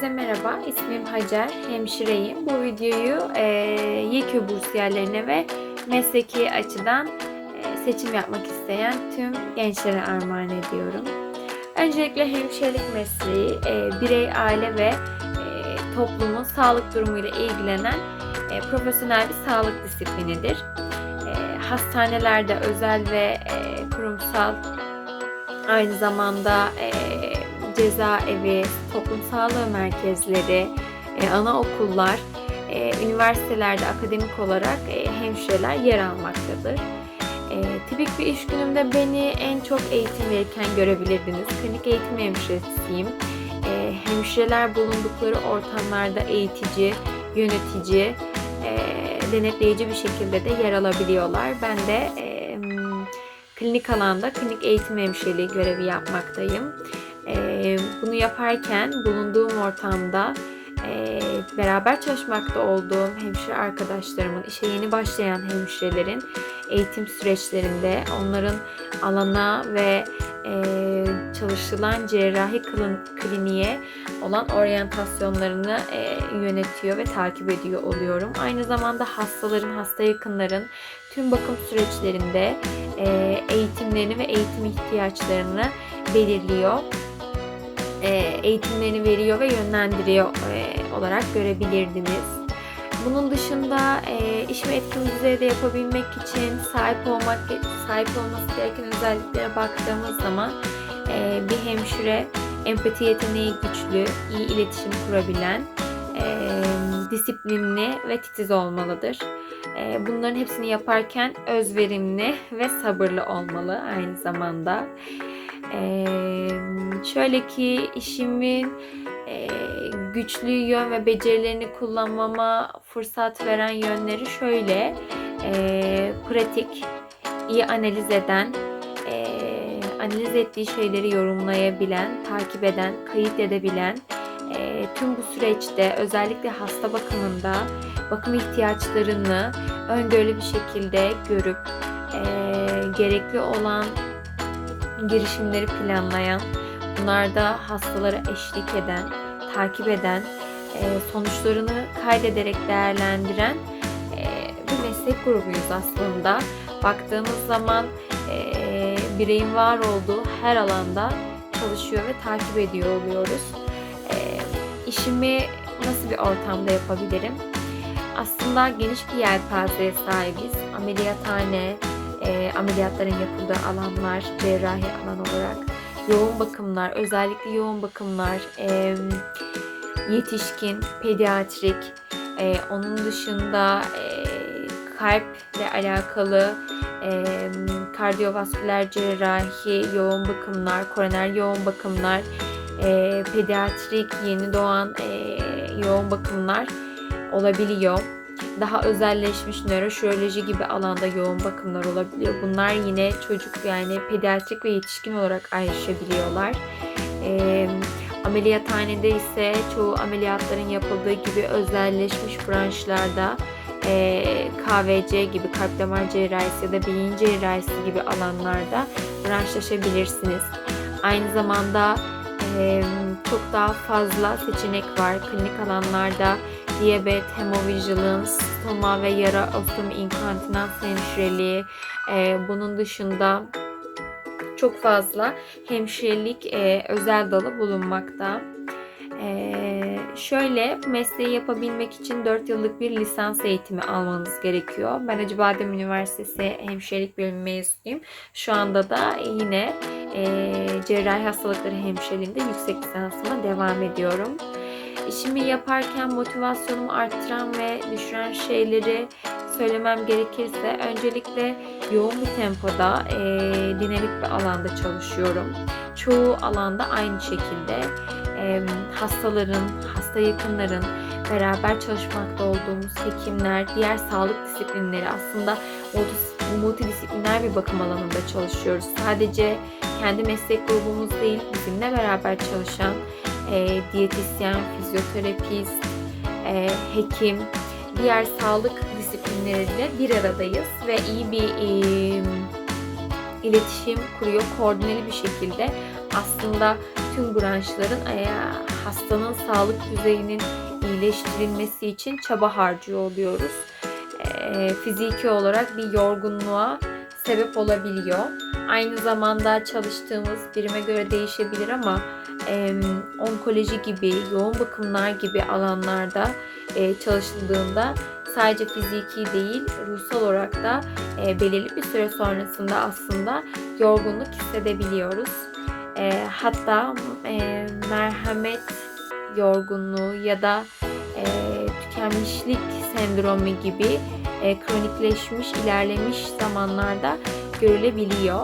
Herkese merhaba, ismim Hacer, hemşireyim. Bu videoyu e, YKÖ bursiyerlerine ve mesleki açıdan e, seçim yapmak isteyen tüm gençlere armağan ediyorum. Öncelikle hemşirelik mesleği, e, birey, aile ve e, toplumun sağlık durumuyla ilgilenen e, profesyonel bir sağlık disiplinidir. E, hastanelerde özel ve e, kurumsal aynı zamanda e, cezaevi, toplum sağlığı merkezleri, e, anaokullar, e, üniversitelerde akademik olarak e, hemşireler yer almaktadır. E, tipik bir iş günümde beni en çok eğitim verirken görebilirdiniz. Klinik eğitim hemşiresiyim. E, hemşireler bulundukları ortamlarda eğitici, yönetici, e, denetleyici bir şekilde de yer alabiliyorlar. Ben de e, klinik alanda klinik eğitim hemşireliği görevi yapmaktayım. E, bunu yaparken bulunduğum ortamda e, beraber çalışmakta olduğum hemşire arkadaşlarımın, işe yeni başlayan hemşirelerin eğitim süreçlerinde onların alana ve e, çalışılan cerrahi kliniğe olan oryantasyonlarını e, yönetiyor ve takip ediyor oluyorum. Aynı zamanda hastaların, hasta yakınların tüm bakım süreçlerinde e, eğitimlerini ve eğitim ihtiyaçlarını belirliyor eğitimlerini veriyor ve yönlendiriyor e, olarak görebilirdiniz. Bunun dışında e, işimi etkin düzeyde yapabilmek için sahip olmak sahip olması gereken özelliklere baktığımız zaman bir hemşire empati yeteneği güçlü, iyi iletişim kurabilen, disiplinli ve titiz olmalıdır. bunların hepsini yaparken özverimli ve sabırlı olmalı aynı zamanda. Ee, şöyle ki işimin e, güçlü yön ve becerilerini kullanmama fırsat veren yönleri şöyle. E, pratik, iyi analiz eden, e, analiz ettiği şeyleri yorumlayabilen, takip eden, kayıt edebilen, e, tüm bu süreçte özellikle hasta bakımında bakım ihtiyaçlarını öngörülü bir şekilde görüp e, gerekli olan girişimleri planlayan, bunlarda hastalara eşlik eden, takip eden, e, sonuçlarını kaydederek değerlendiren e, bir meslek grubuyuz aslında. Baktığımız zaman e, bireyin var olduğu her alanda çalışıyor ve takip ediyor oluyoruz. İşimi nasıl bir ortamda yapabilirim? Aslında geniş bir yelpazeye sahibiz. Ameliyathane, e, ameliyatların yapıldığı alanlar, cerrahi alan olarak. Yoğun bakımlar, özellikle yoğun bakımlar, e, yetişkin, pediatrik, e, onun dışında e, kalple alakalı e, kardiyovasküler cerrahi yoğun bakımlar, koroner yoğun bakımlar, e, pediatrik yeni doğan e, yoğun bakımlar olabiliyor daha özelleşmiş nöroşiroloji gibi alanda yoğun bakımlar olabiliyor. Bunlar yine çocuk yani pediatrik ve yetişkin olarak ayrışabiliyorlar. E, ameliyathanede ise çoğu ameliyatların yapıldığı gibi özelleşmiş branşlarda e, KVC gibi kalp damar cerrahisi ya da beyin cerrahisi gibi alanlarda branşlaşabilirsiniz. Aynı zamanda e, çok daha fazla seçenek var. Klinik alanlarda diyabet, hemovigilance, stoma ve yara ostomi inkontinans hemşireliği. E, bunun dışında çok fazla hemşirelik e, özel dalı bulunmakta. Ee, şöyle mesleği yapabilmek için 4 yıllık bir lisans eğitimi almanız gerekiyor. Ben Acıbadem Üniversitesi Hemşirelik Bölümü mezunuyum. Şu anda da yine e, cerrahi hastalıkları hemşireliğinde yüksek lisansıma devam ediyorum. İşimi yaparken motivasyonumu arttıran ve düşüren şeyleri söylemem gerekirse öncelikle yoğun bir tempoda e, dinamik bir alanda çalışıyorum. Çoğu alanda aynı şekilde e, hastaların, hasta yakınların, beraber çalışmakta olduğumuz hekimler, diğer sağlık disiplinleri aslında multidisipliner bir bakım alanında çalışıyoruz. Sadece kendi meslek grubumuz değil, bizimle beraber çalışan e, diyetisyen, fizyoterapist, e, hekim, diğer sağlık disiplinleriyle bir aradayız ve iyi bir e, iletişim kuruyor, koordineli bir şekilde aslında tüm branşların e, hastanın sağlık düzeyinin iyileştirilmesi için çaba harcıyor oluyoruz. E, fiziki olarak bir yorgunluğa sebep olabiliyor. Aynı zamanda çalıştığımız birime göre değişebilir ama e, onkoloji gibi, yoğun bakımlar gibi alanlarda e, çalışıldığında sadece fiziki değil, ruhsal olarak da e, belirli bir süre sonrasında aslında yorgunluk hissedebiliyoruz. E, hatta e, merhamet yorgunluğu ya da e, tükenmişlik sendromu gibi e, kronikleşmiş, ilerlemiş zamanlarda görülebiliyor.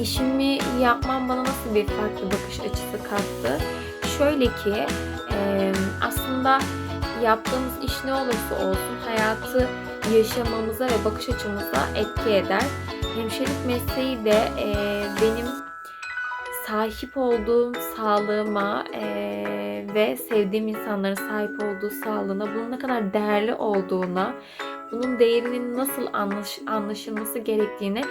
İşimi yapmam bana nasıl bir farklı bakış açısı kattı? Şöyle ki aslında yaptığımız iş ne olursa olsun hayatı yaşamamıza ve bakış açımıza etki eder. Hemşirelik mesleği de benim sahip olduğum sağlığıma ve sevdiğim insanların sahip olduğu sağlığına bunun ne kadar değerli olduğuna, bunun değerinin nasıl anlaş, anlaşılması gerektiğini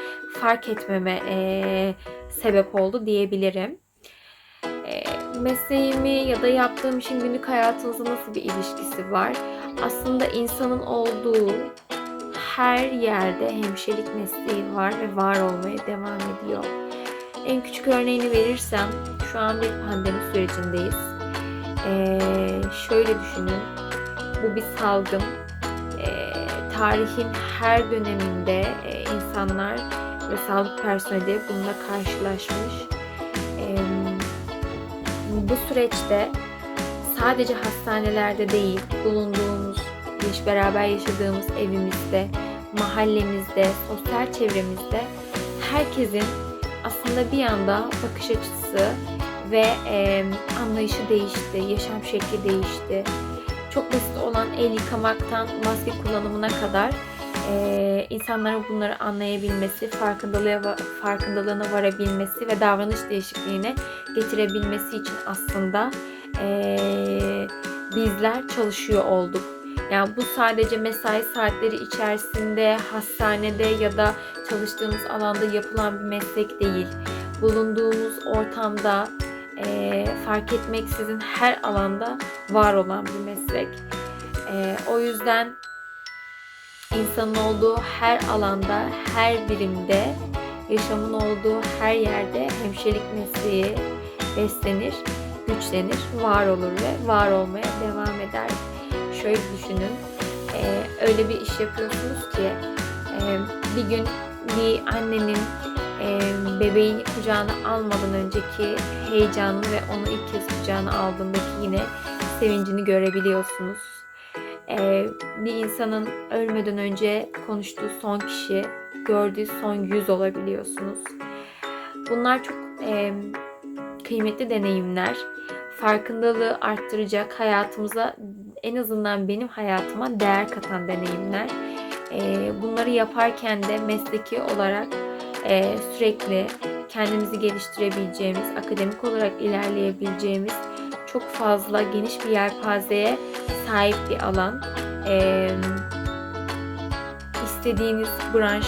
fark etmeme e, sebep oldu diyebilirim. E, mesleğimi ya da yaptığım işin günlük hayatınızda nasıl bir ilişkisi var? Aslında insanın olduğu her yerde hemşirelik mesleği var ve var olmaya devam ediyor. En küçük örneğini verirsem şu an bir pandemi sürecindeyiz. Ee, şöyle düşünün. Bu bir salgın. Tarihin her döneminde e, insanlar ve sağlık personeli bununla karşılaşmış. Bu süreçte sadece hastanelerde değil, bulunduğumuz, yaş beraber yaşadığımız evimizde, mahallemizde, sosyal çevremizde herkesin aslında bir anda bakış açısı ve anlayışı değişti, yaşam şekli değişti. Çok basit olan el yıkamaktan maske kullanımına kadar e, insanların bunları anlayabilmesi, farkındalığa, farkındalığına varabilmesi ve davranış değişikliğine getirebilmesi için aslında e, bizler çalışıyor olduk. Yani bu sadece mesai saatleri içerisinde, hastanede ya da çalıştığımız alanda yapılan bir meslek değil. Bulunduğumuz ortamda e, fark etmeksizin her alanda var olan bir meslek. E, o yüzden insanın olduğu her alanda, her birimde, yaşamın olduğu her yerde hemşirelik mesleği beslenir, güçlenir, var olur ve var olmaya devam eder. Şöyle düşünün, e, öyle bir iş yapıyorsunuz ki e, bir gün bir annenin bebeğini kucağına almadan önceki heyecanını ve onu ilk kez kucağına aldığındaki yine sevincini görebiliyorsunuz. Bir insanın ölmeden önce konuştuğu son kişi, gördüğü son yüz olabiliyorsunuz. Bunlar çok kıymetli deneyimler. Farkındalığı arttıracak hayatımıza en azından benim hayatıma değer katan deneyimler. Bunları yaparken de mesleki olarak e, sürekli kendimizi geliştirebileceğimiz, akademik olarak ilerleyebileceğimiz çok fazla geniş bir yelpazeye sahip bir alan. E, istediğiniz branş,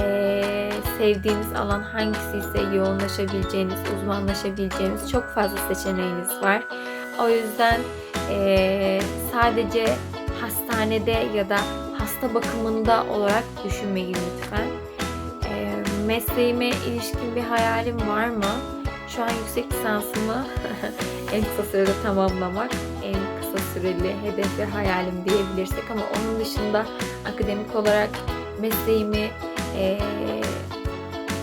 e, sevdiğiniz alan hangisi ise yoğunlaşabileceğiniz, uzmanlaşabileceğiniz çok fazla seçeneğiniz var. O yüzden e, sadece hastanede ya da hasta bakımında olarak düşünmeyin lütfen. Mesleğime ilişkin bir hayalim var mı? Şu an yüksek lisansımı en kısa sürede tamamlamak en kısa süreli hedef ve hayalim diyebilirsek ama onun dışında akademik olarak mesleğimi e,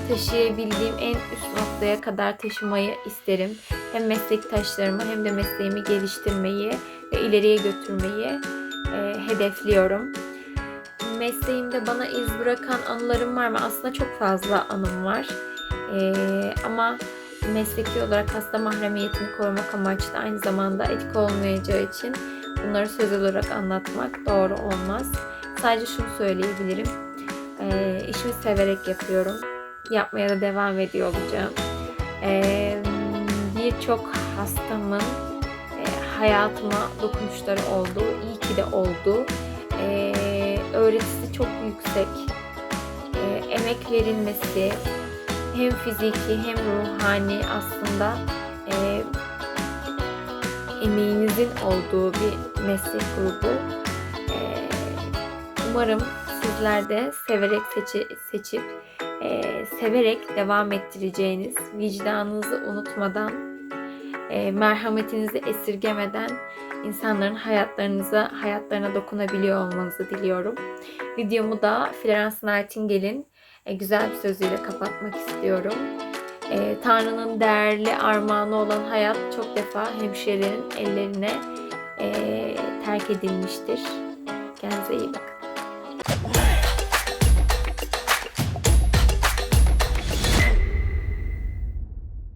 taşıyabildiğim en üst noktaya kadar taşımayı isterim. Hem meslektaşlarımı hem de mesleğimi geliştirmeyi ve ileriye götürmeyi e, hedefliyorum. Mesleğimde bana iz bırakan anılarım var mı? Aslında çok fazla anım var. E, ama mesleki olarak hasta mahremiyetini korumak amaçlı aynı zamanda etik olmayacağı için bunları söz olarak anlatmak doğru olmaz. Sadece şunu söyleyebilirim. E, işimi severek yapıyorum. Yapmaya da devam ediyor olacağım. E, Birçok hastamın e, hayatıma dokunuşları oldu. İyi ki de oldu. E, öğretisi çok yüksek. E, emek verilmesi hem fiziki hem ruhani aslında e, emeğinizin olduğu bir meslek grubu. Ee, umarım sizler de severek seçi- seçip e, severek devam ettireceğiniz, vicdanınızı unutmadan, e, merhametinizi esirgemeden insanların hayatlarınıza, hayatlarına dokunabiliyor olmanızı diliyorum. Videomu da Florence Nightingale'in e, güzel bir sözüyle kapatmak istiyorum. E, Tanrı'nın değerli armağanı olan hayat çok defa hemşirelerin ellerine e, terk edilmiştir. Kendinize iyi bakın.